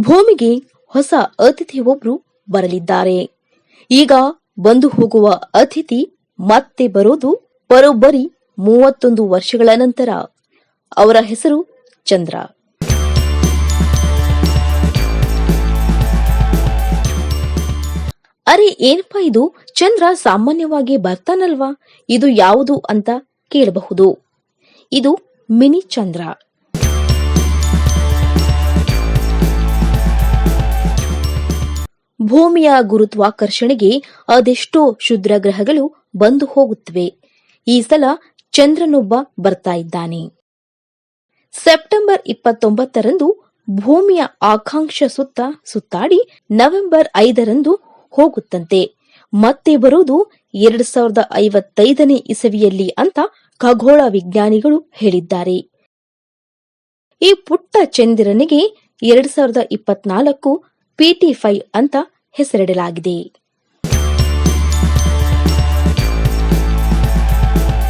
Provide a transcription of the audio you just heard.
ಭೂಮಿಗೆ ಹೊಸ ಅತಿಥಿ ಒಬ್ರು ಬರಲಿದ್ದಾರೆ. ಈಗ ಬಂದು ಹೋಗುವ ಅತಿಥಿ ಮತ್ತೆ ಬರೋದು ಬರೋಬ್ಬರಿ ಮೂವತ್ತೊಂದು ವರ್ಷಗಳ ನಂತರ. ಅವರ ಹೆಸರು ಚಂದ್ರ. ಅರೆ, ಏನಪ್ಪ ಇದು? ಚಂದ್ರ ಸಾಮಾನ್ಯವಾಗಿ ಬರ್ತಾನಲ್ವಾ? ಇದು ಯಾವುದು ಅಂತ ಕೇಳಬಹುದು. ಇದು ಮಿನಿ ಚಂದ್ರ. ಭೂಮಿಯ ಗುರುತ್ವಾಕರ್ಷಣೆಗೆ ಅದೆಷ್ಟೋ ಕ್ಷುದ್ರ ಗ್ರಹಗಳು ಬಂದು ಹೋಗುತ್ತವೆ. ಈ ಸಲ ಚಂದ್ರನೊಬ್ಬ ಬರ್ತಾ ಇದ್ದಾನೆ. ಸೆಪ್ಟೆಂಬರ್ ಇಪ್ಪತ್ತೊಂಬತ್ತರಂದು ಭೂಮಿಯ ಆಕಾಂಕ್ಷ ಸುತ್ತ ಸುತ್ತಾಡಿ ನವೆಂಬರ್ ಐದರಂದು ಹೋಗುತ್ತಂತೆ. ಮತ್ತೆ ಬರುವುದು ಎರಡ್ ಸಾವಿರದ ಐವತ್ತೈದನೇ ಇಸವಿಯಲ್ಲಿ ಅಂತ ಖಗೋಳ ವಿಜ್ಞಾನಿಗಳು ಹೇಳಿದ್ದಾರೆ. ಈ ಪುಟ್ಟ ಚಂದಿರನಿಗೆ ಎರಡ್ ಸಾವಿರದ ಇಪ್ಪತ್ನಾಲ್ಕು ಪಿಟಿ ಫೈವ್ ಅಂತ ಹೆಸರಿಡಲಾಗಿದೆ